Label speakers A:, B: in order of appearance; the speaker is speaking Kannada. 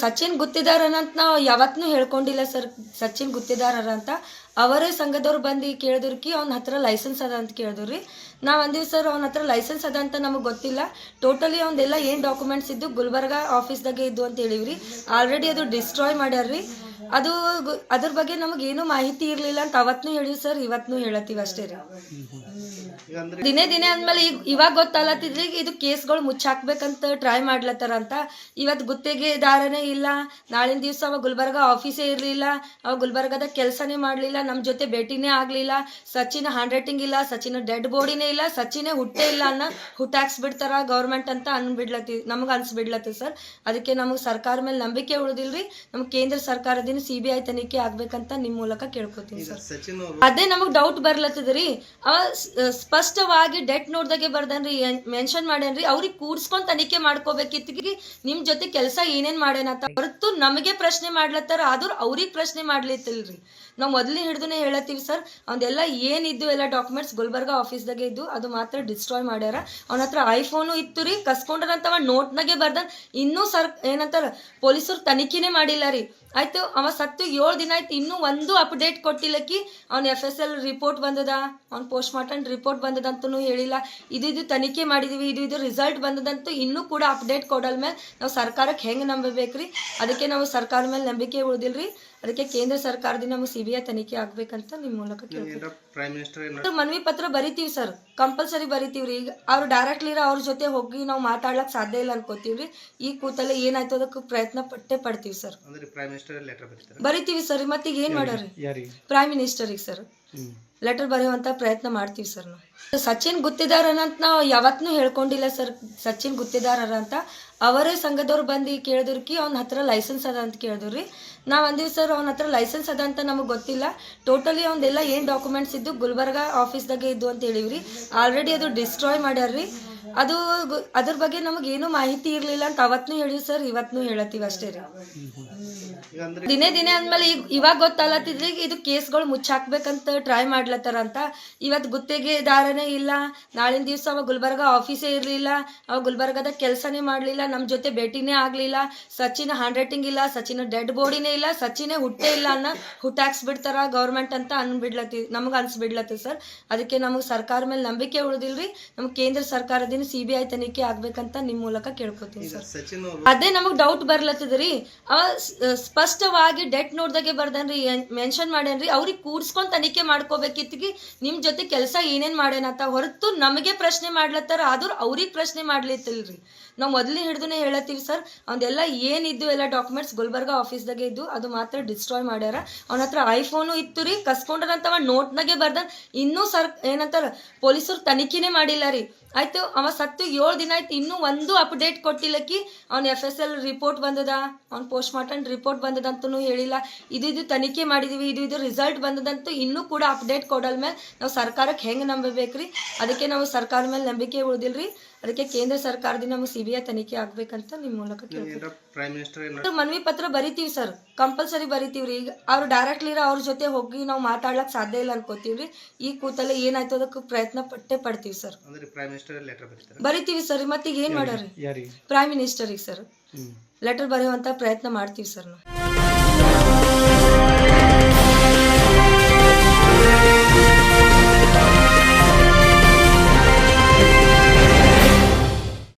A: ಸಚಿನ್ ಅಂತ ನಾವು ಯಾವತ್ತೂ ಹೇಳ್ಕೊಂಡಿಲ್ಲ ಸರ್ ಸಚಿನ್ ಗುತ್ತಿದಾರರ ಅಂತ. ಅವರೇ ಸಂಘದವ್ರು ಬಂದು ಕೇಳಿದ್ರಿ ಅವ್ನ ಹತ್ರ ಲೈಸೆನ್ಸ್ ಅದ ಅಂತ ಕೇಳಿದ್ರಿ ನಾವು ಅಂದೀವಿ, ಸರ್, ಅವ್ನ ಹತ್ರ ಲೈಸೆನ್ಸ್ ಅದ ಅಂತ ನಮಗೆ ಗೊತ್ತಿಲ್ಲ. ಟೋಟಲಿ ಅವ್ನದೆಲ್ಲ ಏನು ಡಾಕ್ಯುಮೆಂಟ್ಸ್ ಇದ್ದು ಗುಲ್ಬರ್ಗ ಆಫೀಸ್ದಾಗೆ ಇದ್ದು ಅಂತ ಹೇಳಿವ್ರಿ. ಆಲ್ರೆಡಿ ಅದು ಡಿಸ್ಟ್ರಾಯ್ ಮಾಡ್ಯಾರ್ರಿ. ಅದು ಅದ್ರ ಬಗ್ಗೆ ನಮಗೆ ಏನು ಮಾಹಿತಿ ಇರಲಿಲ್ಲ ಅಂತ ಅವತ್ನು ಹೇಳಿವಿ ಸರ್ ಇವತ್ನು ಹೇಳತ್ತೀವಿ ಅಷ್ಟೇ ರೀ ದಿನೇ ದಿನೇ ಅಂದ್ಮೇಲೆ ಈಗ ಇವಾಗ ಗೊತ್ತಲ್ಲತ್ತಿದ್ರಿ ಇದು ಕೇಸ್ಗಳು ಮುಚ್ಚಾಕ್ಬೇಕಂತ ಟ್ರೈ ಮಾಡ್ಲತ್ತಾರ ಅಂತ ಇವತ್ತು ಗುತ್ತಿಗೆದಾರನೇ ಇಲ್ಲ ನಾಳಿನ ದಿವಸ ಅವ ಗುಲ್ಬರ್ಗ ಆಫೀಸೇ ಇರಲಿಲ್ಲ ಅವ ಗುಲ್ಬರ್ಗದ ಕೆಲಸನೇ ಮಾಡಲಿಲ್ಲ ನಮ್ಮ ಜೊತೆ ಭೇಟಿನೇ ಆಗಲಿಲ್ಲ ಸಚಿನ್ ಹ್ಯಾಂಡ್ ರೈಟಿಂಗ್ ಇಲ್ಲ ಸಚಿನ್ ಡೆಡ್ ಬಾಡಿನೇ ಇಲ್ಲ ಸಚಿನೇ ಹುಟ್ಟೇ ಇಲ್ಲ ಅನ್ನೋ ಹುಟ್ಟಾಕ್ಸ್ಬಿಡ್ತಾರ ಗೌರ್ಮೆಂಟ್ ಅಂತ ಅನ್ಬಿಡ್ಲತ್ತಿ ನಮ್ಗೆ ಅನ್ಸ್ಬಿಡ್ಲತ್ತಿ ಸರ್ ಅದಕ್ಕೆ ನಮಗೆ ಸರ್ಕಾರ ಮೇಲೆ ನಂಬಿಕೆ ಉಳಿದಿಲ್ರಿ ನಮ್ಗೆ ಕೇಂದ್ರ ಸರ್ಕಾರದಿಂದ ಸಿ ಬಿ ಐ ತನಿಖೆ ಆಗ್ಬೇಕಂತ ನಿಮ್ಮ ಮೂಲಕ ಕೇಳ್ಕೊತೀನಿ ಸರ್.
B: ಸಚಿನ್ ಅವರು
A: ಅದೇ ನಮಗ್ ಡೌಟ್ ಬರ್ಲತ್ತದ್ರಿ. ಅವ ಸ್- ಸ್ಪಷ್ಟವಾಗಿ ಡೆಟ್ ನೋಡ್ದಾಗೆ ಬರ್ದನ್ರಿ ಮೆನ್ಷನ್ ಮಾಡೇನ್ರಿ ಅವ್ರಿಗೆ ಕೂಡ್ಸ್ಕೊಂಡ್ ತನಿಖೆ ಮಾಡ್ಕೋಬೇಕಿತ್ತಿಗೆ ನಿಮ್ ಜೊತೆ ಕೆಲಸ ಏನೇನ್ ಮಾಡ್ಯಾನಂತ ಹೊರತು ನಮಗೆ ಪ್ರಶ್ನೆ ಮಾಡ್ಲತ್ತಾರ ಆದ್ರೂ ಅವ್ರಿಗೆ ಪ್ರಶ್ನೆ ಮಾಡ್ಲಿತ್ತಿಲ್ರಿ. ನಾವು ಮೊದಲೇ ಹಿಡ್ದುನೆ ಹೇಳತ್ತೀವಿ ಸರ್ ಅವ್ದೆಲ್ಲ ಏನಿದ್ದು ಎಲ್ಲ ಡಾಕ್ಯುಮೆಂಟ್ಸ್ ಗುಲ್ಬರ್ಗ ಆಫೀಸ್ದಾಗೆ ಇದ್ದು ಅದು ಮಾತ್ರ ಡಿಸ್ಟ್ರಾಯ್ ಮಾಡ್ಯಾರ. ಅವನ ಹತ್ರ ಐಫೋನು ಇತ್ತು ರೀ ಕಸ್ಕೊಂಡ್ರಂತ ಅವ ನೋಟ್ನಾಗೆ ಬರ್ದನ್. ಇನ್ನೂ ಸರ್ ಏನಂತಾರ ಪೊಲೀಸರು ತನಿಖೆನೇ ಮಾಡಿಲ್ಲ ರೀ. ಆಯ್ತು ಅವ ಸತ್ತು ಏಳು ದಿನ ಆಯ್ತು ಇನ್ನೂ ಒಂದು ಅಪ್ಡೇಟ್ ಕೊಟ್ಟಿಲ್ಲಕಿ. ಅವ್ನ ಎಫ್ ಎಸ್ ಎಲ್ ರಿಪೋರ್ಟ್ ಬಂದದ ಅವ್ನ ಪೋಸ್ಟ್ ಮಾರ್ಟಮ್ ರಿಪೋರ್ಟ್ ಬಂದದಂತೂ ಹೇಳಿಲ್ಲ. ಇದು ಇದು ತನಿಖೆ ಮಾಡಿದೀವಿ ಇದು ಇದು ರಿಸಲ್ಟ್ ಬಂದದಂತೂ ಇನ್ನೂ ಕೂಡ ಅಪ್ಡೇಟ್ ಕೊಡಲ್ ಮೇಲೆ ನಾವು ಸರ್ಕಾರಕ್ಕೆ ಹೆಂಗೆ ನಂಬಬೇಕ್ರಿ? ಅದಕ್ಕೆ ನಾವು ಸರ್ಕಾರ ಮೇಲೆ ನಂಬಿಕೆ ಉಳಿದಿಲ್ರಿ. ಅದಕ್ಕೆ ಕೇಂದ್ರ ಸರ್ಕಾರದಿಂದ ನಮ್ಮ ಸಿಬಿಐ ತನಿಖೆ ಆಗ್ಬೇಕಂತ ನಿಮ್ಮ ಮೂಲಕ ಕೇಳ್ತೀವಿ ಮನವಿ ಪತ್ರ ಬರಿತೀವಿ ಸರ್ ಕಂಪಲ್ಸರಿ ಬರಿತೀವಿ ರೀ ಈಗ ಅವ್ರು ಡೈರೆಕ್ಟ್ಲಿ ಅವ್ರ ಜೊತೆ ಹೋಗಿ ನಾವು ಮಾತಾಡ್ಲಕ್ ಸಾಧ್ಯ ಇಲ್ಲ ಅನ್ಕೋತೀವ್ರಿ. ಈ ಕೂತಲ್ಲೇ ಏನಾಯ್ತು ಅದಕ್ಕೆ ಪ್ರಯತ್ನ ಪಟ್ಟೆ ಪಡ್ತೀವಿ ಸರ್.
B: ಅಂದ್ರೆ ಪ್ರೈಮ್ ಮಿನಿಸ್ಟರ್ ಲೆಟರ್
A: ಬರಿತೀವಿ ಸರ್ ಮತ್ತೆ ಈಗ ಏನ್ ಮಾಡ್ಯಾರಿ
B: ಯಾರಿಗೆ?
A: ಪ್ರೈಮ್ ಮಿನಿಸ್ಟರಿಗೆ ಸರ್ ಲೆಟರ್ ಬರೆಯುವಂತ ಪ್ರಯತ್ನ ಮಾಡ್ತೀವಿ ಸರ್ ನಾವು. ಸಚಿನ್ ಗುತ್ತಿದಾರನ ಅಂತ ನಾವು ಯಾವತ್ತೂ ಹೇಳ್ಕೊಂಡಿಲ್ಲ ಸರ್ ಸಚಿನ್ ಗುತ್ತಿದಾರರ ಅಂತ. ಅವರೇ ಸಂಘದವ್ರು ಬಂದು ಕೇಳಿದ್ರಿ ಅವ್ನ ಹತ್ರ ಲೈಸೆನ್ಸ್ ಅದ ಅಂತ ಕೇಳಿದ್ರಿ ನಾವು ಅಂದೀವಿ ಸರ್ ಅವ್ನ ಹತ್ರ ಲೈಸೆನ್ಸ್ ಅದ ಅಂತ ನಮಗೆ ಗೊತ್ತಿಲ್ಲ. ಟೋಟಲಿ ಅವ್ನದೆಲ್ಲ ಏನು ಡಾಕ್ಯುಮೆಂಟ್ಸ್ ಇದ್ದು ಗುಲ್ಬರ್ಗ ಆಫೀಸ್ದಾಗೆ ಇದ್ದು ಅಂತ ಹೇಳಿವ್ರಿ. ಆಲ್ರೆಡಿ ಅದು ಡಿಸ್ಟ್ರಾಯ್ ಮಾಡ್ಯಾರ್ರಿ. ಅದು ಅದ್ರ ಬಗ್ಗೆ ನಮಗೆ ಏನು ಮಾಹಿತಿ ಇರಲಿಲ್ಲ ಅಂತ ಅವತ್ನು ಹೇಳಿವಿ ಸರ್ ಇವತ್ನು ಹೇಳತ್ತೀವಿ ಅಷ್ಟೇ ರೀ. ದಿನೇ ದಿನೇ ಅಂದ್ಮೇಲೆ ಈಗ ಇವಾಗ ಗೊತ್ತಲ್ಲತ್ತಿದ್ರಿ ಇದು ಕೇಸ್ಗಳು ಮುಚ್ಚಾಕ್ಬೇಕಂತ ಟ್ರೈ ಮಾಡ್ಲತ್ತಾರ ಅಂತ. ಇವತ್ತು ಗುತ್ತಿಗೆದಾರನೇ ಇಲ್ಲ ನಾಳಿನ ದಿವಸ ಅವ ಗುಲ್ಬರ್ಗ ಆಫೀಸೇ ಇರಲಿಲ್ಲ ಅವ ಗುಲ್ಬರ್ಗದ ಕೆಲಸನೇ ಮಾಡಲಿಲ್ಲ ನಮ್ಮ ಜೊತೆ ಭೇಟಿನೇ ಆಗಲಿಲ್ಲ ಸಚಿನ್ ಹ್ಯಾಂಡ್ ರೈಟಿಂಗ್ ಇಲ್ಲ ಸಚಿನ್ ಡೆಡ್ ಬಾಡಿನೇ ಇಲ್ಲ ಸಚಿನೇ ಹುಟ್ಟೇ ಇಲ್ಲ ಅನ್ನೋ ಹುಟ್ಟಾಕ್ಸ್ಬಿಡ್ತಾರ ಗೌರ್ಮೆಂಟ್ ಅಂತ ಅನ್ಬಿಡ್ಲತ್ತಿ ನಮ್ಗೆ ಅನ್ಸ್ಬಿಡ್ಲತ್ತಿ ಸರ್. ಅದಕ್ಕೆ ನಮಗೆ ಸರ್ಕಾರ ಮೇಲೆ ನಂಬಿಕೆ ಉಳಿದಿಲ್ರಿ ನಮ್ ಕೇಂದ್ರ ಸರ್ಕಾರದಿಂದ ಸಿ ಬಿ ಐ ತನಿಖೆ ಆಗ್ಬೇಕಂತ ನಿಮ್ಮ ಮೂಲಕ ಕೇಳ್ಕೊತೀನಿ ಸರ್
B: ಸಚಿನ್ ಅವರು
A: ಅದೇ ನಮಗ್ ಡೌಟ್ ಬರ್ಲತ್ತದ್ರಿ. ಅವ ಸ್- ಸ್ಪಷ್ಟವಾಗಿ ಡೆಟ್ ನೋಡ್ದಾಗೆ ಬರ್ದನ್ರಿ ಮೆನ್ಷನ್ ಮಾಡ್ಯಾನ್ರಿ. ಅವ್ರಿಗೆ ಕೂಡ್ಸ್ಕೊಂಡ್ ತನಿಖೆ ಮಾಡ್ಕೋಬೇಕಿತ್ತು ನಿಮ್ ಜೊತೆ ಕೆಲಸ ಏನೇನ್ ಮಾಡ್ಯಾನಂತ ಹೊರತು ನಮಗೆ ಪ್ರಶ್ನೆ ಮಾಡ್ಲತ್ತಾರ ಆದ್ರೂ ಅವ್ರಿಗೆ ಪ್ರಶ್ನೆ ಮಾಡ್ಲಿತ್ತಿಲ್ರಿ. ನಾವು ಮೊದಲೇ ಹಿಡ್ದುನೆ ಹೇಳತ್ತೀವಿ ಸರ್ ಅವ್ನೆಲ್ಲ ಏನಿದ್ದು ಎಲ್ಲ ಡಾಕ್ಯುಮೆಂಟ್ಸ್ ಗುಲ್ಬರ್ಗ ಆಫೀಸ್ದಾಗೆ ಇದ್ದು ಅದು ಮಾತ್ರ ಡಿಸ್ಟ್ರಾಯ್ ಮಾಡ್ಯಾರ. ಅವನ ಹತ್ರ ಐಫೋನು ಇತ್ತು ರೀ ಕಸ್ಕೊಂಡ್ರಂತ ಅವ ನೋಟ್ನಾಗೆ ಬರ್ದ ಇನ್ನೂ ಸರ್ ಏನಂತಾರ ಪೊಲೀಸರು ತನಿಖೆನೇ ಮಾಡಿಲ್ಲ ರೀ. ಆಯ್ತು, ಅವ ಸತ್ತು ಏಳು ದಿನ ಆಯ್ತು, ಇನ್ನೂ ಒಂದು ಅಪ್ಡೇಟ್ ಕೊಟ್ಟಿಲ್ಲಕಿ. ಅವ್ನ ಎಫ್ ಎಸ್ ಎಲ್ ರಿಪೋರ್ಟ್ ಬಂದದ, ಅವ್ನ ಪೋಸ್ಟ್ ಮಾರ್ಟಮ್ ರಿಪೋರ್ಟ್ ಬಂದದಂತೂ ಹೇಳಿಲ್ಲ. ಇದು ಇದು ತನಿಖೆ ಮಾಡಿದೀವಿ, ಇದು ಇದು ರಿಸಲ್ಟ್ ಬಂದದಂತೂ ಇನ್ನೂ ಕೂಡ ಅಪ್ಡೇಟ್ ಕೊಡಲ್ ಮೇಲೆ ನಾವು ಸರ್ಕಾರಕ್ಕೆ ಹೆಂಗೆ ನಂಬಬೇಕ್ರಿ? ಅದಕ್ಕೆ ನಾವು ಸರ್ಕಾರ ಮೇಲೆ ನಂಬಿಕೆ ಉಳಿದಿಲ್ರಿ. ಅದಕ್ಕೆ ಕೇಂದ್ರ ಸರ್ಕಾರದಿಂದ ನಮಗೆ ಸಿ ಬಿ ಐ ತನಿಖೆ ಆಗ್ಬೇಕಂತ ನಿಮ್ಮ ಮೂಲಕ ಕೇಳ್ತೀವಿ ಮನವಿ ಪತ್ರ ಬರಿತೀವಿ ಸರ್ ಕಂಪಲ್ಸರಿ ಬರಿತೀವ್ರಿ. ರೀ ಈಗ ಅವ್ರು ಡೈರೆಕ್ಟ್ಲಿ ಅವ್ರ ಜೊತೆ ಹೋಗಿ ನಾವು ಮಾತಾಡ್ಲಕ್ ಸಾಧ್ಯ ಇಲ್ಲ ಅನ್ಕೋತೀವ್ರಿ. ಈ ಕೂತಲ್ಲೇ ಏನಾಯ್ತು ಅದಕ್ಕೆ ಪ್ರಯತ್ನ ಪಟ್ಟೆ ಪಡ್ತೀವಿ ಸರ್
B: ಅಂದ್ರೆ ಪ್ರೈಮ್ ಮಿನಿಸ್ಟರ್ ಲೆಟರ್ ಬರೀತಾರೆ?
A: ಬರಿತೀವಿ ಸರ್ ಮತ್ತೆ ಈಗ ಏನ್ ಮಾಡ್ಯಾರಿ ಪ್ರೈಮ್ ಮಿನಿಸ್ಟರಿಗೆ ಸರ್ ಲೆಟರ್ ಬರೆಯುವಂತ ಪ್ರಯತ್ನ ಮಾಡ್ತೀವಿ ಸರ್ ನಾವು.